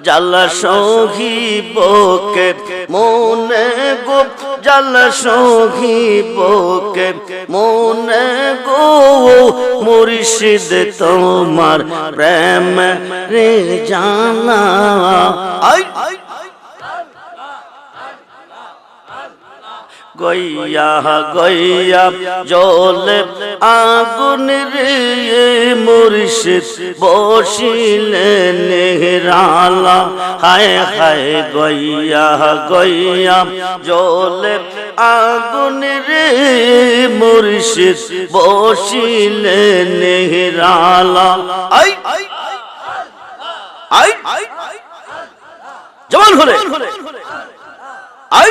জ্বালা বোকে মনে গো জালা সঙ্গী বোকে মনে গো মুর্শিদ তোমার প্রেম রে জানা। আই গইয়া গইয়া জলে আগুন রে মুর্শিদ বসিলেন নেহরালা হায় হায় গইয়া গইয়া জলে আগুন রে মুর্শিদ বসিলেন নেহরালা আই আই জবান হলে আই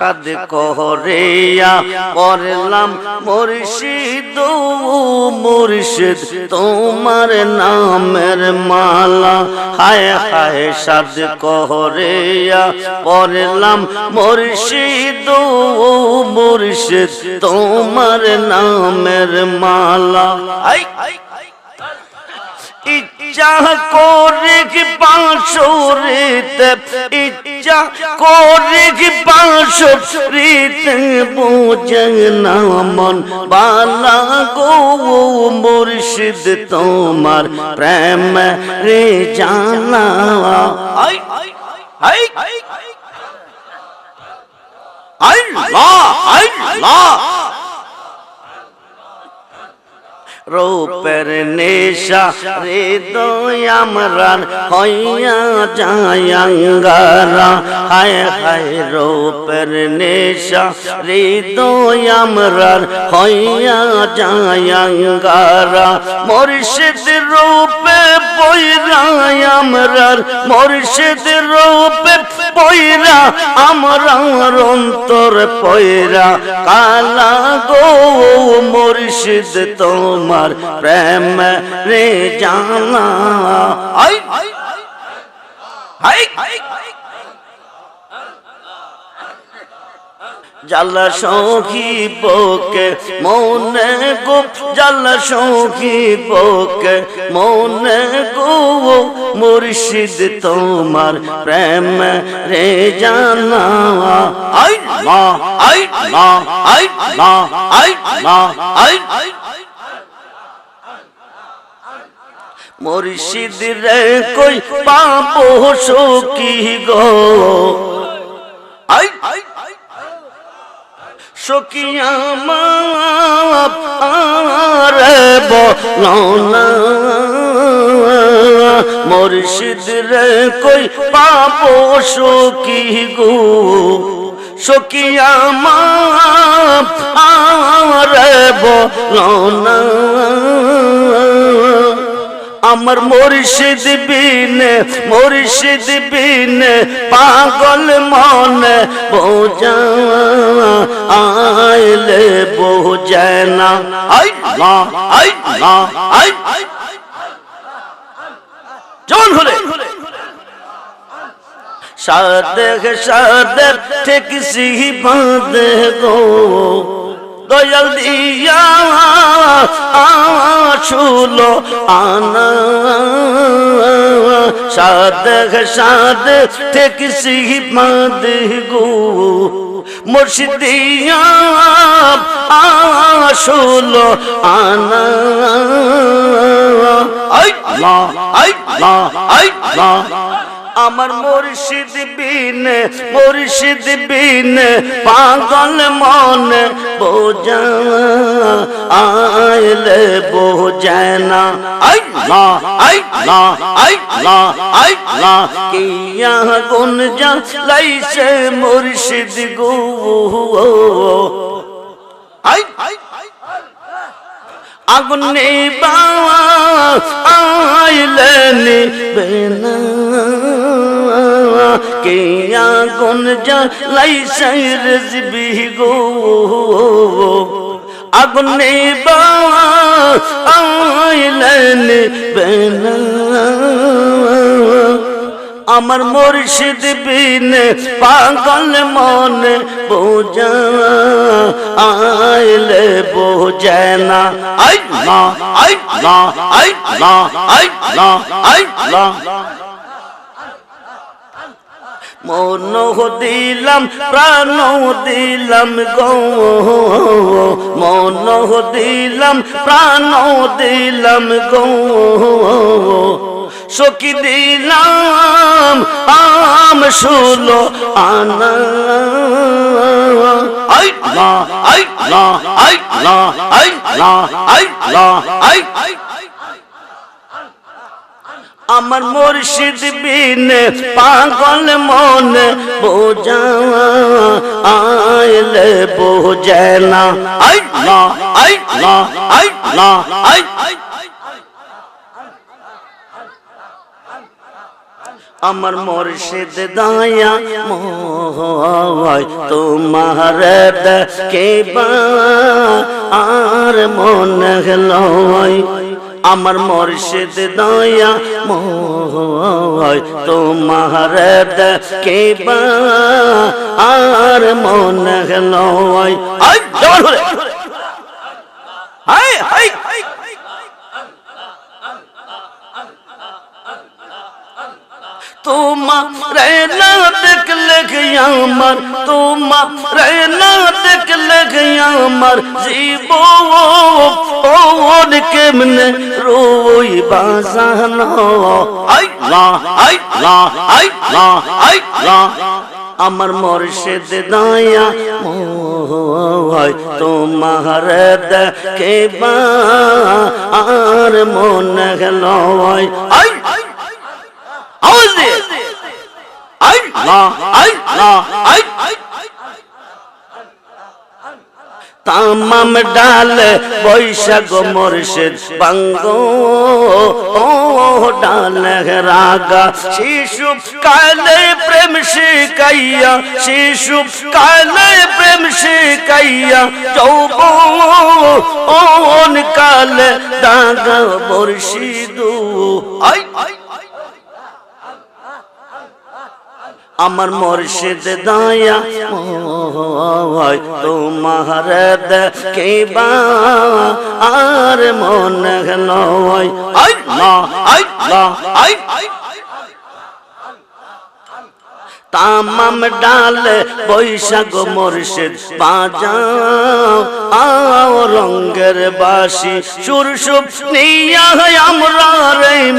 সাদ করিয়া পড়লাম, মুর্শিদ মুর্শিদ, তোমার নামের মালা। হায় হায়, সাদ করিয়া পড়লাম, মুর্শিদ মুর্শিদ, তোমার নামের মালা। আই ইচ্ছা করে কি বাঁশুরিতে ইচ্ছা করে কি বাঁশুরিতে বুঝে না মন। বালা গো মুর্শিদ, তোমার প্রেম রে জানা আই আই আই আই লা রূপের নেশা হৃদয় আমরার হইয়া যায়াঙ্গারা হায় হায়, রূপের নেশা হৃদয় আমরার হইয়া যায়াঙ্গারা মুর্শিদ রূপে বৈরায় আমরার, মুর্শিদ রূপে পয়রা আমরার অন্তর পয়রা কালা গো মুর্শিদ তোমার প্রেম রে জানা আই আই জালা সখী বকে মনে গো জালা সখী বকে মনে গো মুর্শিদ তোমার প্রেম রে জানা আই মা আই মা আই মা আই মা আই মুর্শিদ রে কই পাপো সখী গো? আই আই সকিয়া মারে বলনা। মুর্শিদ রে কই পাবো সকি গো? সকিয়া মারে বলনা। আমার মুর্শিদ বিনে মুর্শিদ বিনে পাগল মন বোঝা আইলে বোঝে না। আই না আই না আই জন হলে। সাদেক সাদেক, ঠিক সিহি বাঁধে গো। দয়াল দিয়া আসুলো আনা। সাদেক সাদে থেকে সিহি বাঁধে গো মুর্শিদিয়া আসুলো আনা। আই আই আই লা আমার মুর্শিদ বিন মুর্শিদ বিন, পাগল মন বোঝা, আইলে বোঝানা লা আই লা কিয়া গুন যা লাইছে মুর্শিদ গো। আই আগুনে বাবা কে আগুন জ্বালাইছে রেজবি গো? আগুনে বাবা আইলেন বেনা আমার মুর্শিদ বিন পাগল মন বোঝা, আইলে বোঝে না। আই না আই না আই না আই না আই না মন দিলাম প্রাণ দিলাম গো। মন দিলাম প্রাণ দিলাম গো। সখী দিলাম, আম শুলো আনা। আই লা আই লা আই লা আই লা আই লা আই আমার মুর্শিদ বিন পাগল মন বোঝা, আইলে বোঝে না। আই লা আই লা আই লা আই। আমার মুর্শিদ দায়া মোহাই তোমার কে আর মন গেলয় আমার মুর্শিদ দয়া মোহাই তোমার কে আর মন হাই তোমারে দেখলে আমার তোমারে না দেখলে আমার জীব কেমনে রোই বাজানো আই লা আই লা আই লা আই লা আমার মুর্শিদ দয়া মোহাই তোমার দেখে আর মন গেল আওয়াজ দিয়ে আই আই আই তামাম ডাল বৈশাখ মুর্শিদ বাঙ্গ। ডাল রাগা। শিশু কালে প্রেম শিকাইয়া শিশু কালে প্রেম শিকাইয়া যৌব কালে দাগা মুর্শিদু আই আমার মর্শিদ দয়া হয় তোমার কে আর মন নয়। আই না আই না আই তামাম ডাল, বৈশাখ মুর্শিদ বাজাও। আও রঙ্গের বাসি সুরসুপ নিয়া আমরা রে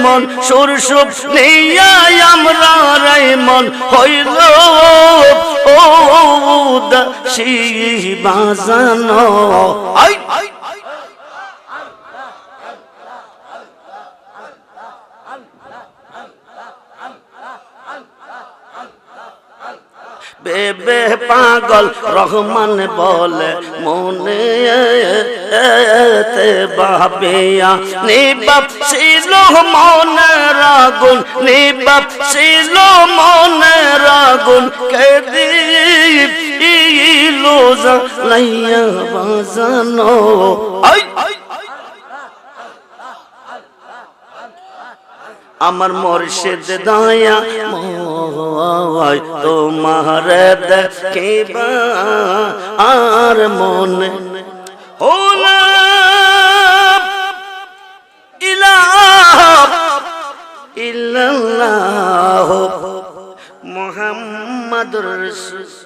সুরসুপ নিয়া আমরা রে মন। হইল ও দাসি বাজানো। আই! বেবে পাগল রহমান বলে, মনে বাবিয়া। নিবাপ ছিল মনে রাগুন নিবাপ ছিল মনে রাগুন কে ইলো লাইয়া বাজানো। আই! আমার মুর্শিদ দয়া মোয় তোমার দেখে আর মনে হোলা ইল্লাল্লাহ মুহাম্মাদুর রাসূল।